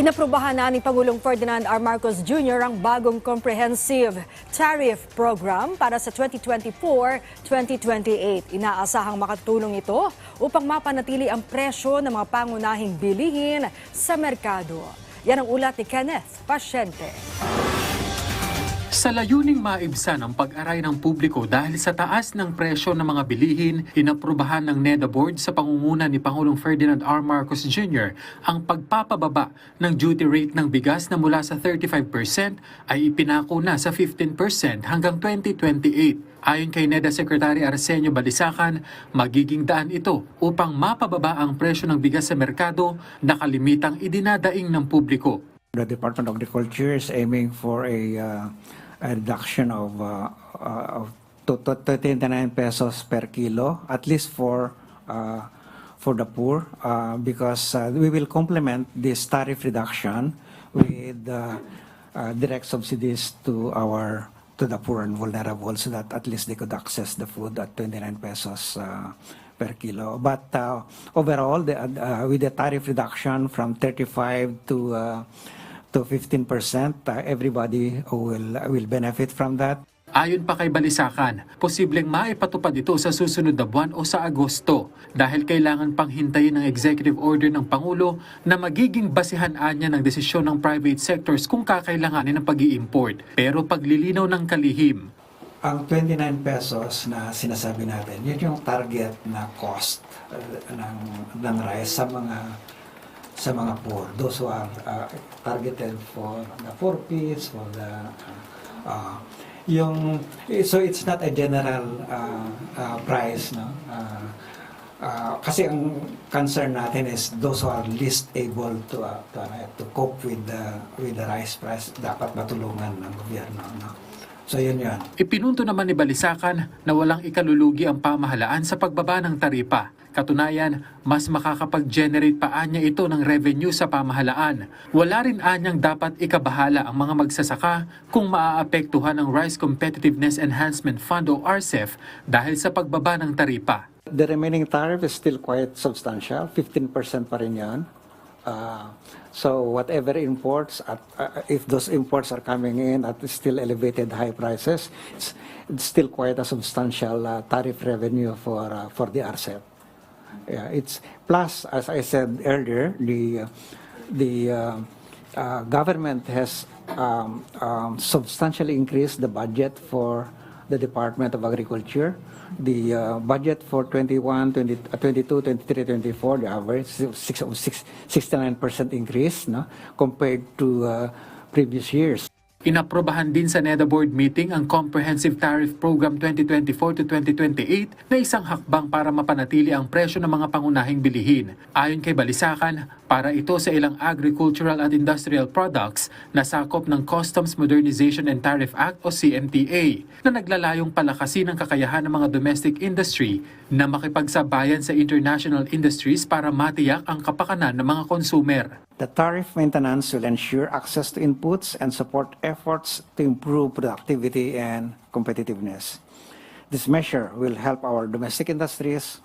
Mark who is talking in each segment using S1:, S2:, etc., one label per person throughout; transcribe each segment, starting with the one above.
S1: Inaprubahan na ni Pangulong Ferdinand R. Marcos Jr. ang bagong comprehensive tariff program para sa 2024-2028. Inaasahang makatulong ito upang mapanatili ang presyo ng mga pangunahing bilihin sa merkado. Yan ang ulat ni Kenneth Pasyente.
S2: Sa layuning maibsan ang pag-aray ng publiko dahil sa taas ng presyo ng mga bilihin, inaprubahan ng NEDA Board sa pangunguna ni Pangulong Ferdinand R. Marcos Jr. ang pagpapababa ng duty rate ng bigas na mula sa 35% ay ipinako na sa 15% hanggang 2028. Ayon kay NEDA Secretary Arsenio Balisacan, magiging daan ito upang mapababa ang presyo ng bigas sa merkado na kalimitang idinadaing ng publiko.
S3: The Department of Agriculture is aiming for a, uh, a reduction of, uh, uh, of to, to, to 29 pesos per kilo, at least for uh, for the poor, uh, because uh, we will complement this tariff reduction with uh, uh, direct subsidies to our to the poor and vulnerable, so that at least they could access the food at 29 pesos. Uh, per kilo. But uh, overall, the, uh, with the tariff reduction from 35 to uh, to 15 percent, uh, everybody will will benefit from that.
S2: Ayon pa kay Balisakan, posibleng maipatupad ito sa susunod na buwan o sa Agosto dahil kailangan pang hintayin ng executive order ng Pangulo na magiging basihan anya ng desisyon ng private sectors kung kakailanganin ng pag import Pero paglilinaw ng kalihim,
S3: Ang 29 pesos na sinasabi natin, yun yung target na cost uh, ng, ng rice sa mga sa mga poor. Those who are uh, targeted for the poor kids, for the uh, yung so it's not a general uh, uh, price no uh, uh, kasi ang concern natin is those who are least able to uh, to, uh, to cope with the with the rice price dapat matulungan ng gobyerno no so yun yun
S2: Ipinunto naman ni Balisakan na walang ikalulugi ang pamahalaan sa pagbaba ng taripa. Katunayan, mas makakapag-generate pa anya ito ng revenue sa pamahalaan. Wala rin anyang dapat ikabahala ang mga magsasaka kung maaapektuhan ng Rice Competitiveness Enhancement Fund o RCEF dahil sa pagbaba ng taripa.
S3: The remaining tariff is still quite substantial, 15% pa rin yan. Uh, so whatever imports, at, uh, if those imports are coming in at still elevated high prices, it's, it's still quite a substantial uh, tariff revenue for, uh, for the RCEP. Yeah, it's plus, as I said earlier, the, the uh, uh, government has um, um, substantially increased the budget for the Department of Agriculture. The uh, budget for 21, 20, uh, 22, 23, 24, the average six, six, 69% increase no, compared to uh, previous years.
S2: Inaprobahan din sa NEDA Board meeting ang Comprehensive Tariff Program 2024 to 2028 na isang hakbang para mapanatili ang presyo ng mga pangunahing bilihin. Ayon kay Balisakan, para ito sa ilang agricultural at industrial products na sakop ng Customs Modernization and Tariff Act o CMTA na naglalayong palakasin ang kakayahan ng mga domestic industry na makipagsabayan sa international industries para matiyak ang kapakanan ng mga konsumer.
S3: The tariff maintenance will ensure access to inputs and support efforts to improve productivity and competitiveness. This measure will help our domestic industries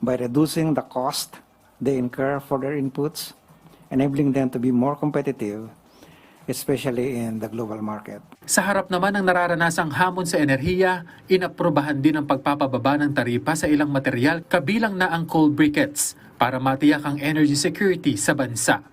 S3: by reducing the cost they incur for their inputs, enabling them to be more competitive, especially in the global market.
S2: Sa harap naman ng nararanasang hamon sa enerhiya, inaprobahan din ang pagpapababa ng taripa sa ilang material kabilang na ang coal briquettes para matiyak ang energy security sa bansa.